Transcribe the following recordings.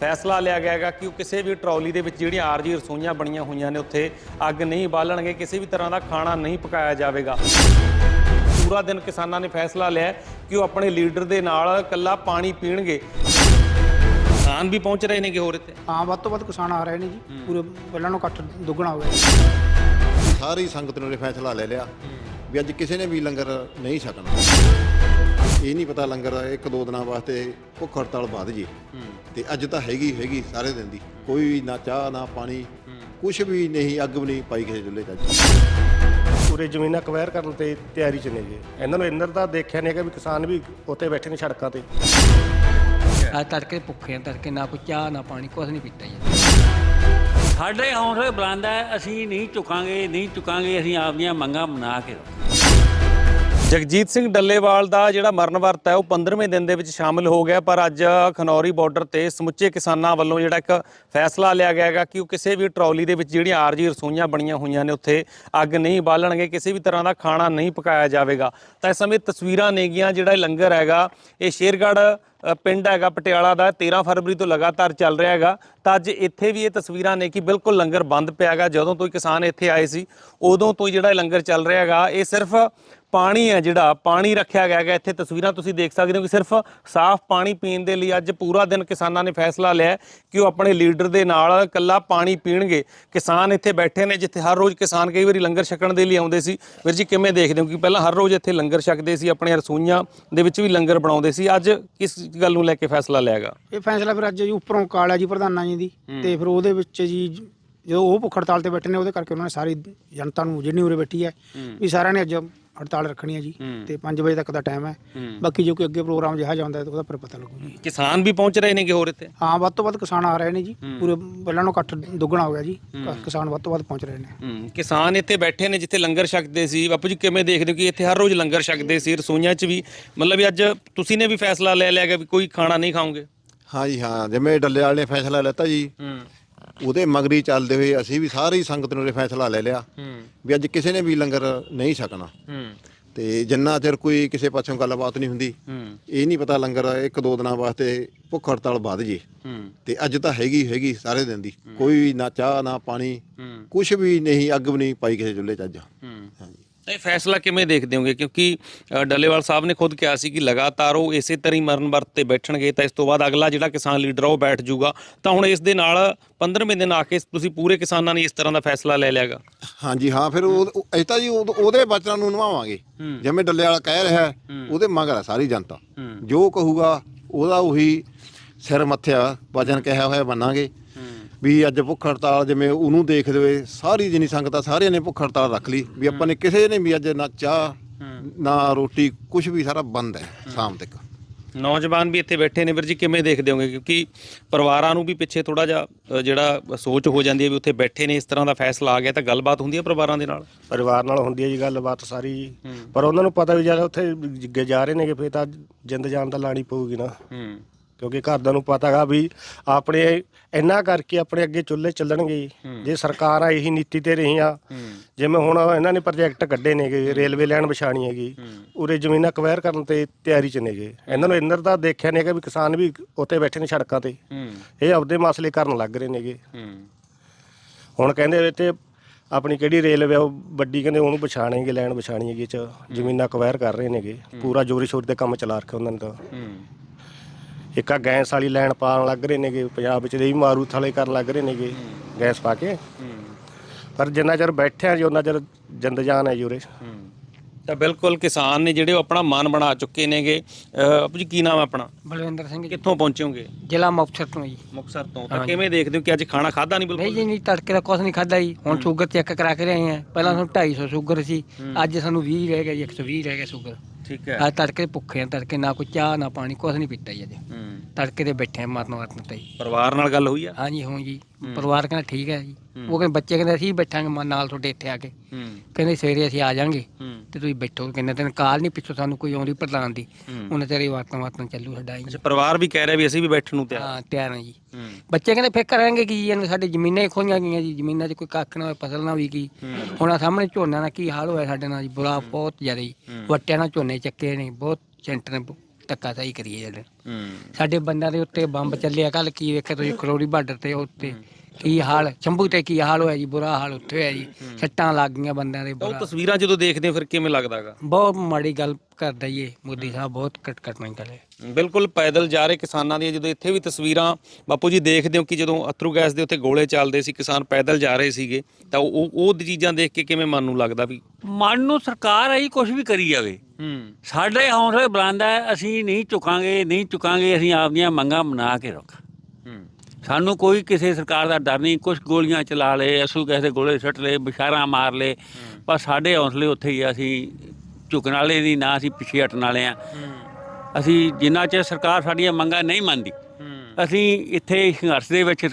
ਫੈਸਲਾ ਲਿਆ ਗਿਆ ਹੈਗਾ ਕਿ ਉਹ ਕਿਸੇ ਵੀ ਟਰਾਲੀ ਦੇ ਵਿੱਚ ਜਿਹੜੀਆਂ ਆਰਜੀ ਰਸੋਈਆਂ ਬਣੀਆਂ ਹੋਈਆਂ ਨੇ ਉੱਥੇ ਅੱਗ ਨਹੀਂ ਬਾਲਣਗੇ ਕਿਸੇ ਵੀ ਤਰ੍ਹਾਂ ਦਾ ਖਾਣਾ ਨਹੀਂ ਪਕਾਇਆ ਜਾਵੇਗਾ। ਪੂਰਾ ਦਿਨ ਕਿਸਾਨਾਂ ਨੇ ਫੈਸਲਾ ਲਿਆ ਕਿ ਉਹ ਆਪਣੇ ਲੀਡਰ ਦੇ ਨਾਲ ਇਕੱਲਾ ਪਾਣੀ ਪੀਣਗੇ। ਕਿਸਾਨ ਵੀ ਪਹੁੰਚ ਰਹੇ ਨੇਗੇ ਹੋਰ ਇੱਥੇ? ਹਾਂ ਵੱਧ ਤੋਂ ਵੱਧ ਕਿਸਾਨ ਆ ਰਹੇ ਨੇ ਜੀ। ਪੂਰੇ ਪਹਿਲਾਂ ਨੂੰ ਇਕੱਠ ਦੁੱਗਣਾ ਹੋ ਗਿਆ ਸਾਰੀ ਸੰਗਤ ਨੇ ਫੈਸਲਾ ਲੈ ਲਿਆ ਵੀ ਅੱਜ ਕਿਸੇ ਨੇ ਵੀ ਲੰਗਰ ਨਹੀਂ ਛਕਣਾ। ਇਹ ਨਹੀਂ ਪਤਾ ਲੰਗਰ ਇੱਕ ਦੋ ਦਿਨਾਂ ਵਾਸਤੇ ਭੁੱਖ ਹੜਤਾਲ ਵੱਧ ਜੇ। ਤੇ ਅੱਜ ਤਾਂ ਹੈਗੀ ਹੈਗੀ ਸਾਰੇ ਦਿਨ ਦੀ। ਕੋਈ ਵੀ ਨਾ ਚਾਹ ਨਾ ਪਾਣੀ ਕੁਝ ਵੀ ਨਹੀਂ ਅੱਗ ਵੀ ਨਹੀਂ ਪਾਈ ਕਿਸੇ ਚੁੱਲ੍ਹੇ 'ਚ ਅੱਜ। ਪੂਰੇ ਜ਼ਮੀਨਾਂ ਕਵੈਰ ਕਰਨ ਤੇ ਤਿਆਰੀ ਚ ਨੇ ਜੀ। ਇਹਨਾਂ ਨੂੰ ਇੰਦਰ ਦਾ ਦੇਖਿਆ ਨਹੀਂ ਹੈਗਾ ਵੀ ਕਿਸਾਨ ਵੀ ਉੱਤੇ ਬੈਠੇ ਨੇ ਸੜਕਾਂ ਤੇ। ਅੱਜ ਤੜਕੇ ਭੁੱਖੇ ਆ ਤੜਕੇ ਨਾ ਕੋਈ ਚਾਹ ਨਾ ਪਾਣੀ ਕੁਝ ਨਹੀਂ ਪੀਤਾ ਜੀ। ਸਾਡੇ ਹੌਸਲੇ ਬੁਲੰਦ ਹੈ ਅਸੀਂ ਨਹੀਂ ਝੁਕਾਂਗੇ ਨਹੀਂ ਝੁਕਾਂਗੇ ਅਸੀਂ ਆਪਦੀਆਂ ਮੰਗਾਂ ਬਣਾ ਕੇ ਰੱਖਾਂਗੇ ਜਗਜੀਤ ਸਿੰਘ ਡੱਲੇਵਾਲ ਦਾ ਜਿਹੜਾ ਮਰਨ ਵਰਤ ਹੈ, ਉਹ 15ਵੇਂ ਦਿਨ ਦੇ ਵਿੱਚ ਸ਼ਾਮਿਲ ਹੋ ਗਿਆ, ਪਰ ਅੱਜ ਖਨੌਰੀ ਬਾਰਡਰ ਤੇ ਸਮੁੱਚੇ ਕਿਸਾਨਾਂ ਵੱਲੋਂ ਜਿਹੜਾ ਇੱਕ ਫੈਸਲਾ ਲਿਆ ਗਿਆ ਹੈਗਾ ਕਿ ਉਹ ਕਿਸੇ ਵੀ ਟਰਾਲੀ ਦੇ ਵਿੱਚ ਜਿਹੜੀਆਂ ਆਰਜੀ ਰਸੋਈਆਂ ਬਣੀਆਂ ਹੋਈਆਂ ਨੇ, ਉੱਥੇ ਅੱਗ ਨਹੀਂ ਬਾਲਣਗੇ, ਕਿਸੇ ਵੀ ਤਰ੍ਹਾਂ ਦਾ ਖਾਣਾ ਨਹੀਂ ਪਕਾਇਆ ਜਾਵੇਗਾ। ਤਾਂ ਇਸ ਸਮੇਂ ਤਸਵੀਰਾਂ ਨੇਗੀਆਂ, ਜਿਹੜਾ ਇਹ ਲੰਗਰ ਹੈਗਾ, ਇਹ ਸ਼ੇਰਗੜ੍ਹ ਪਿੰਡ ਹੈਗਾ, ਪਟਿਆਲਾ ਦਾ 13 ਫਰਵਰੀ ਤੋਂ ਲਗਾਤਾਰ ਚੱਲ ਰਿਹਾ ਹੈਗਾ। ਤਾਂ ਅੱਜ ਇੱਥੇ ਵੀ ਇਹ ਤਸਵੀਰਾਂ ਨੇ ਕਿ ਬਿਲਕੁਲ ਲੰਗਰ ਬੰਦ ਪਿਆ ਹੈਗਾ, ਜਦੋਂ ਤੋਂ ਹੀ ਕਿਸਾਨ ਇੱਥੇ ਆਏ ਸੀ, ਉਦੋਂ ਤੋਂ ਹੀ ਜਿਹੜਾ ਇਹ ਲੰਗਰ ਚੱਲ ਰਿਹਾ ਹੈਗਾ। ਇਹ ਸਿਰਫ ਪਾਣੀ ਹੈ ਜਿਹੜਾ ਪਾਣੀ ਰੱਖਿਆ ਗਿਆ ਹੈਗਾ। ਇੱਥੇ ਤਸਵੀਰਾਂ ਤੁਸੀਂ ਦੇਖ ਸਕਦੇ ਹੋ ਕਿ ਸਿਰਫ ਸਾਫ਼ ਪਾਣੀ ਪੀਣ ਦੇ ਲਈ ਅੱਜ ਪੂਰਾ ਦਿਨ ਕਿਸਾਨਾਂ ਨੇ ਫੈਸਲਾ ਲਿਆ ਹੈ ਕਿ ਉਹ ਆਪਣੇ ਲੀਡਰ ਦੇ ਨਾਲ ਇਕੱਲਾ ਪਾਣੀ ਪੀਣਗੇ। ਕਿਸਾਨ ਇੱਥੇ ਬੈਠੇ ਨੇ ਜਿੱਥੇ ਹਰ ਰੋਜ਼ ਕਿਸਾਨ ਕਈ ਵਾਰੀ ਲੰਗਰ ਛਕਣ ਦੇ ਲਈ ਆਉਂਦੇ ਸੀ। ਵੀਰ ਜੀ ਕਿਵੇਂ ਦੇਖਦੇ ਹੋ? ਕਿ ਪਹਿਲਾਂ ਹਰ ਰੋਜ਼ ਇੱਥੇ ਲੰਗਰ ਛਕਦੇ ਸੀ ਆਪਣੀਆਂ ਰਸੋਈਆਂ ਦੇ ਵਿੱਚ ਵੀ ਲੰਗਰ ਬਣਾਉਂਦੇ ਸੀ। ਅੱਜ ਕਿਸ ਗੱਲ ਨੂੰ ਲੈ ਕੇ ਫੈਸਲਾ ਲਿਆ ਗਿਆ ਇਹ ਫੈਸਲਾ ਫਿਰ ਅੱਜ ਜੀ ਉੱਪਰੋਂ ਕਾਲ ਹੈ ਜੀ ਪ੍ਰਧਾਨਾਂ ਜੀ ਦੀ ਤੇ ਫਿਰ ਉਹਦੇ ਵਿੱਚ ਜੀ ਜਦੋਂ ਉਹ ਭੁੱਖ ਹੜਤਾਲ ਤੇ ਬੈਠੇ ਨੇ ਉਹਦੇ ਕਰਕੇ ਉਹਨਾਂ ਨੇ ਸਾਰੀ ਜਨਤਾ ਨੂੰ ਜਿੰਨੀ ਉਰੇ ਬੈਠੀ ਹੈ। ਵੀ ਸਾਰਿਆਂ ਨੇ ਅੱਜ ਹੜਤਾਲ ਰੱਖਣੀ ਹੈ ਜੀ ਤੇ 5 ਵਜੇ ਤੱਕ ਦਾ ਟਾਈਮ ਹੈ। ਬਾਕੀ ਜੋ ਕੋਈ ਅੱਗੇ ਪ੍ਰੋਗਰਾਮ ਜਿਹਾ ਜਾਂਦਾ ਤਾਂ ਉਹਦਾ ਫਿਰ ਪਤਾ ਲੱਗੂ ਜੀ। ਕਿਸਾਨ ਵੀ ਪਹੁੰਚ ਰਹੇ ਨੇਗੇ ਹੋਰ ਇੱਥੇ? ਹਾਂ ਵੱਧ ਤੋਂ ਵੱਧ ਕਿਸਾਨ ਆ ਰਹੇ ਨੇ ਜੀ। ਪੂਰੇ ਪਹਿਲਾਂ ਨੂੰ ਇਕੱਠ ਦੁੱਗਣਾ ਹੋ ਗਿਆ ਜੀ। ਕਿਸਾਨ ਵੱਧ ਤੋਂ ਵੱਧ ਪਹੁੰਚ ਰਹੇ ਨੇ। ਹੂੰ। ਕਿਸਾਨ ਇੱਥੇ ਬੈਠੇ ਨੇ ਜਿੱਥੇ ਲੰਗਰ ਛਕਦੇ ਸੀ। ਬਾਪੂ ਜੀ ਕਿਵੇਂ ਦੇਖਦੇ ਹੋ ਕਿ ਇੱਥੇ ਹਰ ਰੋਜ਼ ਲੰਗਰ ਛਕਦੇ ਸੀ ਰਸੋਈਆਂ 'ਚ ਵੀ? ਮਤਲਬ ਵੀ ਅੱਜ ਤੁਸੀਂ ਨੇ ਵੀ ਫੈਸਲਾ ਲੈ ਲਿਆ ਕਿ ਵੀ ਕੋਈ ਖਾਣਾ ਨਹੀਂ ਖਾਓਗੇ? ਹਾਂ ਜੀ ਹਾਂ। ਜਿਵੇਂ ਡੱਲੇਵਾਲ ਨੇ ਫੈਸਲਾ ਲੈਤਾ ਜੀ। ਹੂੰ। ਉਹਦੇ ਮਗਰੀ ਚੱਲਦੇ ਹੋਏ ਅਸੀਂ ਵੀ ਸਾਰੀ ਸੰਗਤ ਨੇ ਫੈਸਲਾ ਲੈ ਲਿਆ ਵੀ ਅੱਜ ਕਿਸੇ ਨੇ ਵੀ ਲੰਗਰ ਨਹੀਂ ਛਕਣਾ। ਤੇ ਜਿੰਨਾ ਚਿਰ ਕੋਈ ਕਿਸੇ ਪਾਸੋਂ ਗੱਲਬਾਤ ਨਹੀਂ ਹੁੰਦੀ ਇਹ ਨਹੀਂ ਪਤਾ ਲੰਗਰ ਇੱਕ ਦੋ ਦਿਨਾਂ ਵਾਸਤੇ ਭੁੱਖ ਹੜਤਾਲ ਵੱਧ ਜੇ। ਤੇ ਅੱਜ ਤਾਂ ਹੈਗੀ ਹੈਗੀ ਸਾਰੇ ਦਿਨ ਦੀ। ਕੋਈ ਨਾ ਚਾਹ ਨਾ ਪਾਣੀ ਕੁਝ ਵੀ ਨਹੀਂ ਅੱਗ ਵੀ ਨਹੀਂ ਪਾਈ ਕਿਸੇ ਚੁੱਲ੍ਹੇ 'ਚ ਅੱਜ। ਇਹ ਫੈਸਲਾ ਕਿਵੇਂ ਦੇਖਦੇ ਹੋਗੇ? ਕਿਉਂਕਿ ਡੱਲੇਵਾਲ ਸਾਹਿਬ ਨੇ ਖੁਦ ਕਿਹਾ ਸੀ ਕਿ ਲਗਾਤਾਰ ਉਹ ਇਸੇ ਤਰ੍ਹਾਂ ਹੀ ਮਰਨ ਵਰਤ ਤੇ ਬੈਠਣਗੇ ਤਾਂ ਇਸ ਤੋਂ ਬਾਅਦ ਅਗਲਾ ਜਿਹੜਾ ਕਿਸਾਨ ਲੀਡਰ ਉਹ ਬੈਠ ਜਾਊਗਾ। ਤਾਂ ਹੁਣ ਇਸ ਦੇ ਨਾਲ 15ਵੇਂ ਦਿਨ ਆ ਕੇ ਤੁਸੀਂ ਪੂਰੇ ਕਿਸਾਨਾਂ ਨੇ ਇਸ ਤਰ੍ਹਾਂ ਦਾ ਫੈਸਲਾ ਲੈ ਲਿਆਗਾ ਹਾਂਜੀ ਹਾਂ ਫਿਰ ਉਹ ਅਸੀਂ ਤਾਂ ਜੀ ਉਹਦੇ ਬਚਨਾਂ ਨੂੰ ਨਿਭਾਵਾਂਗੇ। ਜਿਵੇਂ ਡੱਲੇ ਵਾਲਾ ਕਹਿ ਰਿਹਾ ਹੈ, ਉਹਦੇ ਮਗਰ ਹੈ ਸਾਰੀ ਜਨਤਾ। ਜੋ ਕਹੂਗਾ ਉਹਦਾ ਉਹੀ ਸਿਰ ਮੱਥਿਆ ਵਚਨ ਕਿਹਾ ਹੋਇਆ ਮੰਨਾਂਗੇ। ਵੀ ਅੱਜ ਭੁੱਖ ਹੜਤਾਲ ਜਿਵੇਂ ਉਹਨੂੰ ਦੇਖਦੇ ਹੋਏ ਸਾਰੀ ਜਿੰਨੀ ਸੰਗਤ ਆ ਸਾਰਿਆਂ ਨੇ ਭੁੱਖ ਹੜਤਾਲ ਰੱਖ ਲਈ ਵੀ ਆਪਾਂ ਨੇ ਕਿਸੇ ਨੇ ਵੀ ਅੱਜ ਨਾ ਚਾਹ ਨਾ ਰੋਟੀ ਕੁਝ ਵੀ ਸਾਰਾ ਬੰਦ ਹੈ ਸ਼ਾਮ ਤੱਕ। ਨੌਜਵਾਨ ਵੀ ਇੱਥੇ ਬੈਠੇ ਨੇ ਵੀਰ ਜੀ ਕਿਵੇਂ ਦੇਖਦੇ ਹੋਗੇ? ਕਿਉਂਕਿ ਪਰਿਵਾਰਾਂ ਨੂੰ ਵੀ ਪਿੱਛੇ ਥੋੜਾ ਜਿਹਾ ਜਿਹੜਾ ਸੋਚ ਹੋ ਜਾਂਦੀ ਹੈ ਵੀ ਉੱਥੇ ਬੈਠੇ ਨੇ ਇਸ ਤਰ੍ਹਾਂ ਦਾ ਫੈਸਲਾ ਆ ਗਿਆ ਤਾਂ ਗੱਲਬਾਤ ਹੁੰਦੀ ਹੈ ਪਰਿਵਾਰਾਂ ਦੇ ਨਾਲ? ਪਰਿਵਾਰ ਨਾਲ ਹੁੰਦੀ ਹੈ ਜੀ ਗੱਲਬਾਤ ਸਾਰੀ। ਜੀ ਪਰ ਉਹਨਾਂ ਨੂੰ ਪਤਾ ਵੀ ਜਦ ਉੱਥੇ ਜ- ਜਾ ਰਹੇ ਨੇਗੇ ਫੇਰ ਤਾਂ ਜਿੰਦ ਜਾਨ ਤਾਂ ਲਾਣੀ ਪਊਗੀ ਨਾ। ਹੂੰ। ਕਿਉਂਕਿ ਘਰਦਿਆਂ ਨੂੰ ਪਤਾ ਹੈਗਾ ਵੀ ਆਪਣੇ ਇੰਨਾ ਕਰਕੇ ਆਪਣੇ ਅੱਗੇ ਚੁੱਲ੍ਹੇ ਚੱਲਣਗੇ। ਜੀ। ਸਰਕਾਰਾਂ ਇਹੀ ਨੀਤੀ ਤੇ ਰਹੀਆਂ ਜਿਵੇਂ ਹੁਣ ਇਹਨਾਂ ਨੇ ਪ੍ਰੋਜੈਕਟ ਕੱਢੇ ਨੇਗੇ ਰੇਲਵੇ ਲਾਈਨ ਵਿਛਾਣੀ ਹੈਗੀ ਉਰੇ ਜ਼ਮੀਨਾਂ ਕਵੈਰ ਕਰਨ ਤੇ ਤਿਆਰੀ ਚ ਨੇਗੇ। ਇਹਨਾਂ ਨੂੰ ਇੰਦਰ ਦਾ ਦੇਖਿਆ ਨਹੀਂ ਹੈਗਾ ਵੀ ਕਿਸਾਨ ਵੀ ਉੱਤੇ ਬੈਠੇ ਨੇ ਸੜਕਾਂ ਤੇ। ਇਹ ਆਪਦੇ ਮਸਲੇ ਕਰਨ ਲੱਗ ਰਹੇ ਨੇਗੇ। ਹੁਣ ਕਹਿੰਦੇ ਤੇ ਆਪਣੀ ਕਿਹੜੀ ਰੇਲਵੇ ਆ, ਉਹ ਵੱਡੀ ਕਹਿੰਦੇ ਉਹਨੂੰ ਵਿਛਾਣੀ ਹੈਗੀ ਇਹ ਚ ਜ਼ਮੀਨਾਂ ਕਵੈਰ ਕਰ ਰਹੇ ਨੇਗੇ। ਪੂਰਾ ਜੋਰੀ ਸ਼ੋਰ ਤੇ ਕੰਮ ਚਲਾ ਰੱਖਿਆ ਉਹਨਾਂ ਨੇ ਤਾਂ। ਇੱਕ ਆ ਗੈਸ ਵਾਲੀ ਲਾਈਨ ਪਾਉਣ ਲੱਗ ਰਹੇ ਨੇਗੇ ਪੰਜਾਬ ਵਿੱਚ ਇਹ ਵੀ ਮਾਰੂ ਥਲੇ ਕਰਨ ਲੱਗ ਰਹੇ ਨੇਗੇ ਗੈਸ ਪਾ ਕੇ। ਪਰ ਜਿੰਨਾ ਚਿਰ ਬੈਠੇ ਆ ਜੀ ਉਹਨਾਂ ਚਿਰ ਜਿੰਦ ਜਾਨ ਹੈ ਜੀ ਉਰੇ। ਤਾਂ ਬਿਲਕੁਲ ਕਿਸਾਨ ਨੇ ਜਿਹੜੇ ਉਹ ਆਪਣਾ ਮਨ ਬਣਾ ਚੁੱਕੇ ਨੇਗੇ। ਆਪੂ ਜੀ ਕੀ ਨਾਮ ਹੈ ਆਪਣਾ? ਬਲਵਿੰਦਰ ਸਿੰਘ ਜੀ। ਕਿੱਥੋਂ ਪਹੁੰਚੋਗੇ ਜ਼ਿਲ੍ਹਾ ਮੁਕਤਸਰ ਤੋਂ ਜੀ। ਮੁਕਸਰ ਤੋਂ। ਤਾਂ ਕਿਵੇਂ ਦੇਖਦੇ ਹੋ ਕਿ ਅੱਜ ਖਾਣਾ ਖਾਦਾ ਨਹੀਂ ਨਹੀਂ ਬਿਲਕੁਲ ਜੀ ਨਹੀਂ ਤੜਕੇ ਦਾ ਕੁਝ ਨਹੀਂ ਖਾਦਾ ਜੀ। ਹੁਣ ਸ਼ੂਗਰ ਚੈੱਕ ਕਰਾ ਕੇ ਆਏ ਆ। ਪਹਿਲਾਂ ਸਾਨੂੰ 250 ਸ਼ੂਗਰ ਸੀ ਅੱਜ ਸਾਨੂੰ 20 ਰਹਿ ਗਿਆ ਜੀ 120 ਰਹਿ ਗਿਆ ਸ਼ੂਗਰ। ਠੀਕ ਹੈ। ਅੱਜ ਤੜਕੇ ਭੁੱਖੇ ਆ ਤੜਕੇ ਨਾ ਕੋਈ ਚਾਹ ਨਾ ਪਾਣੀ ਕੁਝ ਨਹੀਂ ਪੀਤਾ ਜੀ ਅੱਜ। ਹੂੰ। ਤੜਕੇ ਦੇ ਬੈਠੇ ਆ ਮਰਨ ਵਰਤਨ ਤੇ। ਜੀ ਪਰਿਵਾਰ ਨਾਲ ਗੱਲ ਹੋਈ ਆ? ਹਾਂਜੀ ਹਾਂ ਜੀ। ਪਰਿਵਾਰ ਕਹਿੰਦਾ ਠੀਕ ਹੈ ਜੀ। ਉਹ ਕਹਿੰਦੇ ਬੱਚੇ ਕਹਿੰਦੇ ਅਸੀਂ ਬੈਠਾਂਗੇ ਮਾ- ਨਾਲ ਤੁਹਾਡੇ ਇੱਥੇ ਆ ਕੇ। ਹੂੰ। ਕਹਿੰਦੇ ਸਵੇਰੇ ਅਸੀਂ ਆ ਜਾਾਂਗੇ ਹੂੰ। ਤੇ ਤੁਸੀਂ ਬੈਠੋ। ਕਿੰਨੇ ਦਿਨ ਕਾਲ ਨਹੀਂ ਪਿੱਛੋਂ ਸਾਨੂੰ ਕੋਈ ਆਉਂਦੀ ਪ੍ਰਧਾਨ ਦੀ। ਹੂੰ। ਉਹਨੇ ਤੇਰੀ ਵਾਤਾਂ ਵਾਤਾਂ ਚੱਲੂ ਸਾਡਾ ਜੀ। ਅੱਛਾ ਪਰਿਵਾਰ ਵੀ ਕਹਿ ਰਿਹਾ ਵੀ ਅਸੀਂ ਵੀ ਬੈਠਣ ਨੂੰ ਤਿਆਰ। ਹਾਂ ਤਿਆਰ ਹਾਂ ਜੀ। ਹੂੰ। ਬੱਚੇ ਕਹਿੰਦੇ ਫੇਰ ਕਰਾਂਗੇ ਕੀ ਇਹਨੂੰ ਸਾਡੀ ਜ਼ਮੀਨਾਂ ਹੀ ਖੋਈਆਂ ਗਈਆਂ ਜੀ। ਜ਼ਮੀਨਾਂ 'ਚ ਕੋਈ ਕੱਖ ਨਾ ਹੋਵੇ ਫਸਲ ਨਾ ਵੀ ਕੀ। ਹੁਣ ਆਹ ਸਾਹਮਣੇ ਝੋਨਾ ਦਾ ਕੀ ਹਾਲ ਹੋਇਆ ਸਾਡੇ ਨਾਲ ਜੀ? ਬੁਰਾ ਬਹੁਤ ਜ਼ਿਆਦਾ ਜੀ। ਵੱਟਿਆਂ ਨਾਲ ਝੋਨੇ ਚੱਕੇ ਨੇ ਬਹੁਤ ਸੈਂਟਰ ਨੇ ਧੱਕਾ ਸਹੀ ਕਰੀਏ ਜਿਹੜੇ ਸਾਡੇ ਬੰਦਿਆਂ ਦੇ ਉੱਤੇ ਬੰਬ ਚੱਲਿਆ ਕੱਲ ਕੀ ਵੇਖਿਆ ਤੁਸੀਂ ਕਰੋੜੀ ਬਾਰਡਰ ਤੇ ਉੱਤੇ। ਕੀ ਹਾਲ? ਚੰਬੂ ਤੇ ਕੀ ਹਾਲ ਹੋਇਆ ਜੀ? ਬੁਰਾ ਹਾਲ ਉੱਥੇ ਹੋਇਆ ਜੀ। ਸੱਟਾਂ ਲੱਗ ਗਈਆਂ ਬੰਦਿਆਂ ਦੇ ਤਾਂ ਉਹ ਬੁਰਾ। ਤਸਵੀਰਾਂ ਜਦੋਂ ਦੇਖਦੇ ਹੋ ਫਿਰ ਕਿਵੇਂ ਲੱਗਦਾਗਾ? ਬਹੁਤ ਮਾੜੀ ਗੱਲ ਕਰਦਾ ਜੀ ਇਹ। ਮੋਦੀ ਸਾਹਿਬ ਬਹੁਤ ਕਟ ਕਟਣਾ ਕਰੇ। ਬਿਲਕੁਲ ਪੈਦਲ ਜਾ ਰਹੇ ਕਿਸਾਨਾਂ ਦੀਆਂ ਜਦੋਂ ਇੱਥੇ ਵੀ ਤਸਵੀਰਾਂ ਬਾਪੂ ਜੀ ਦੇਖਦੇ ਹੋ ਕਿ ਜਦੋਂ ਅਥਰੂ ਗੈਸ ਦੇ ਉੱਤੇ ਗੋਲੇ ਚੱਲਦੇ ਸੀ ਕਿਸਾਨ ਪੈਦਲ ਜਾ ਰਹੇ ਸੀਗੇ ਤਾਂ ਉਹ ਉਹ ਚੀਜ਼ਾਂ ਦੇਖ ਕੇ ਕਿਵੇਂ ਮਨ ਨੂੰ ਲੱਗਦਾ ਵੀ? ਮਨ ਨੂੰ ਸਰਕਾਰ ਆਈ ਕੁਝ ਵੀ ਕਰੀ ਜਾਵੇ। ਹੂੰ। ਸਾਡੇ ਹੌਸਲੇ ਬੁਲੰਦ ਹੈ ਅਸੀਂ ਨਹੀਂ ਝੁਕਾਂਗੇ ਨਹੀਂ ਝੁਕਾਂਗੇ ਅਸੀਂ ਆਪਦੀਆਂ ਮੰਗਾਂ ਬਣਾ ਕੇ ਰੱਖ ਸਾਨੂੰ ਕੋਈ ਕਿਸੇ ਸਰਕਾਰ ਦਾ ਡਰ ਨਹੀਂ ਕੁਝ ਗੋਲੀਆਂ ਚਲਾ ਲਏ ਅਸੂ ਕਿਸੇ ਦੇ ਗੋਲੇ ਸੁੱਟ ਲਏ ਬਿਸ਼ਾਰਾਂ ਮਾਰ ਲਏ ਪਰ ਸਾਡੇ ਹੌਸਲੇ ਉੱਥੇ ਹੀ ਆ, ਅਸੀਂ ਝੁਕਣ ਵਾਲੇ ਨਹੀਂ ਨਾ ਅਸੀਂ ਪਿੱਛੇ ਹਟਣ ਵਾਲੇ ਆ। ਅਸੀਂ ਜਿੰਨਾ ਚਿਰ ਸਰਕਾਰ ਸਾਡੀਆਂ ਮੰਗਾਂ ਨਹੀਂ ਮੰਨਦੀ ਅਸੀਂ ਇੱਥੇ ਸੰਘਰਸ਼ ਦੇ ਵਿੱਚ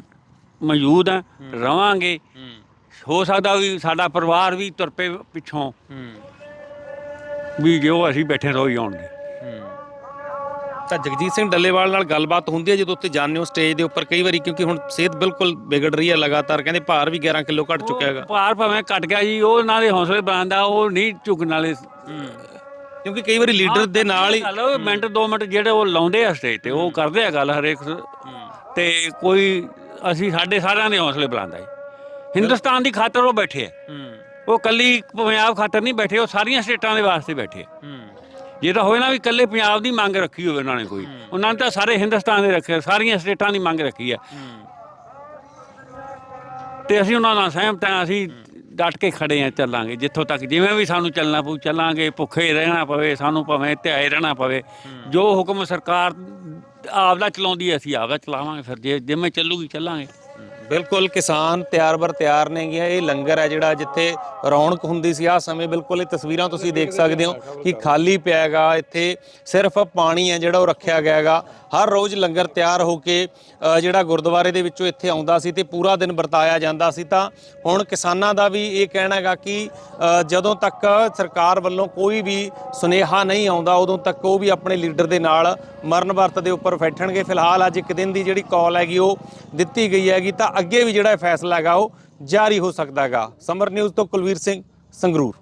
ਮੌਜੂਦ ਆ ਰਵਾਂਗੇ। ਹੋ। ਸਕਦਾ ਵੀ ਸਾਡਾ ਪਰਿਵਾਰ ਵੀ ਤੁਰ ਪਏ ਪਿੱਛੋਂ ਵੀ ਜੋ ਅਸੀਂ ਬੈਠੇ ਰੋਈ ਆਉਣਗੇ ਤਾਂ ਜਗਜੀਤ ਸਿੰਘ ਡੱਲੇਵਾਲ ਨਾਲ ਗੱਲਬਾਤ ਹੁੰਦੀ ਹੈ ਜਦੋਂ ਉੱਤੇ ਜਾਂਦੇ ਹੋ ਸਟੇਜ ਦੇ ਉੱਪਰ ਕਈ ਵਾਰੀ ਕਿਉਂਕਿ ਹੁਣ ਸਿਹਤ ਬਿਲਕੁਲ ਵਿਗੜ ਰਹੀ ਹੈ ਲਗਾਤਾਰ ਕਹਿੰਦੇ ਭਾਰ ਵੀ 11 ਕਿਲੋ ਘਟ ਚੁੱਕਿਆ ਹੈਗਾ। ਭਾਰ ਭਾਵੇਂ ਘਟ ਗਿਆ ਜੀ ਉਹ ਉਹਨਾਂ ਦੇ ਹੌਸਲੇ ਬਣਾਉਂਦਾ ਉਹ ਨਹੀਂ ਝੁਕਣ ਵਾਲੇ। ਕਿਉਂਕਿ ਕਈ ਵਾਰੀ ਲੀਡਰ ਦੇ ਨਾਲ ਹੀ ਮਿੰਟ ਦੋ ਮਿੰਟ ਜਿਹੜੇ ਉਹ ਲਾਉਂਦੇ ਆ ਸਟੇਜ ਤੇ ਉਹ ਕਰਦੇ ਆ ਗੱਲ ਹਰੇਕ ਤੇ ਕੋਈ ਅਸੀਂ ਸਾਡੇ ਸਾਰਿਆਂ ਦੇ ਹੌਸਲੇ ਬੁਲੰਦਾ ਜੀ। ਹਿੰਦੁਸਤਾਨ ਦੀ ਖਾਤਰ ਉਹ ਬੈਠੇ ਆ। ਉਹ ਕੱਲੀ ਪੰਜਾਬ ਖਾਤਰ ਨਹੀਂ ਬੈਠੇ ਉਹ ਸਾਰੀਆਂ ਸਟੇਟਾਂ ਦੇ ਵਾਸਤੇ ਬੈਠੇ ਆ। ਜੇ ਤਾਂ ਹੋਏ ਨਾ ਵੀ ਕੱਲੇ ਪੰਜਾਬ ਦੀ ਮੰਗ ਰੱਖੀ ਹੋਵੇ ਉਹਨਾਂ ਨੇ ਕੋਈ। ਉਹਨਾਂ ਨੇ ਤਾਂ ਸਾਰੇ ਹਿੰਦੁਸਤਾਨ ਦੇ ਰੱਖੇ ਸਾਰੀਆਂ ਸਟੇਟਾਂ ਦੀ ਮੰਗ ਰੱਖੀ ਆ। ਤੇ ਅਸੀਂ ਉਹਨਾਂ ਨਾਲ ਸਹਿਮਤ ਹਾਂ ਅਸੀਂ ਡਟ ਕੇ ਖੜੇ ਆ ਚੱਲਾਂਗੇ। ਜਿੱਥੋਂ ਤੱਕ ਜਿਵੇਂ ਵੀ ਸਾਨੂੰ ਚੱਲਣਾ ਪਊ ਚੱਲਾਂਗੇ ਭੁੱਖੇ ਰਹਿਣਾ ਪਵੇ ਸਾਨੂੰ ਭਾਵੇਂ ਧਿਆਏ ਰਹਿਣਾ ਪਵੇ। ਜੋ ਹੁਕਮ ਸਰਕਾਰ ਆਪਦਾ ਚਲਾਉਂਦੀ ਹੈ, ਅਸੀਂ ਆਪਦਾ ਚਲਾਵਾਂਗੇ। ਫਿਰ ਜੇ ਜਿਵੇਂ ਚੱਲੂਗੀ ਚੱਲਾਂਗੇ। ਬਿਲਕੁਲ ਕਿਸਾਨ ਤਿਆਰ ਬਰ ਤਿਆਰ ਨੇ ਗਿਆ। ਇਹ ਲੰਗਰ ਹੈ ਜਿਹੜਾ ਜਿੱਥੇ ਰੌਣਕ ਹੁੰਦੀ ਸੀ। ਆ ਸਮੇਂ ਬਿਲਕੁਲ ਇਹ ਤਸਵੀਰਾਂ ਤੁਸੀਂ ਦੇਖ ਸਕਦੇ ਹੋ ਕਿ ਖਾਲੀ ਪਿਆ ਹੈਗਾ ਇੱਥੇ ਸਿਰਫ ਪਾਣੀ ਹੈ ਜਿਹੜਾ ਉਹ ਰੱਖਿਆ ਗਿਆ ਹੈਗਾ। ਹਰ ਰੋਜ਼ ਲੰਗਰ ਤਿਆਰ ਹੋ ਕੇ ਜਿਹੜਾ ਗੁਰਦੁਆਰੇ ਦੇ ਵਿੱਚੋਂ ਇੱਥੇ ਆਉਂਦਾ ਸੀ ਤੇ ਪੂਰਾ ਦਿਨ ਵਰਤਾਇਆ ਜਾਂਦਾ ਸੀ। ਤਾਂ ਹੁਣ ਕਿਸਾਨਾਂ ਦਾ ਵੀ ਇਹ ਕਹਿਣਾ ਹੈਗਾ ਕਿ ਜਦੋਂ ਤੱਕ ਸਰਕਾਰ ਵੱਲੋਂ ਕੋਈ ਵੀ ਸੁਨੇਹਾ ਨਹੀਂ ਆਉਂਦਾ, ਉਦੋਂ ਤੱਕ ਉਹ ਵੀ ਆਪਣੇ ਲੀਡਰ ਦੇ ਨਾਲ ਮਰਨ ਵਰਤ ਦੇ ਉੱਪਰ ਬੈਠਣਗੇ। ਫਿਲਹਾਲ ਅੱਜ ਇੱਕ ਦਿਨ ਦੀ ਜਿਹੜੀ ਕਾਲ ਹੈਗੀ, ਉਹ ਦਿੱਤੀ ਗਈ ਹੈਗੀ। ਤਾਂ ਅੱਗੇ ਵੀ ਜਿਹੜਾ ਇਹ ਫੈਸਲਾ ਹੈਗਾ ਉਹ ਜਾਰੀ ਹੋ ਸਕਦਾ ਹੈਗਾ। ਸਮਰ ਨਿਊਜ਼ ਤੋਂ ਕੁਲਵੀਰ ਸਿੰਘ ਸੰਗਰੂਰ।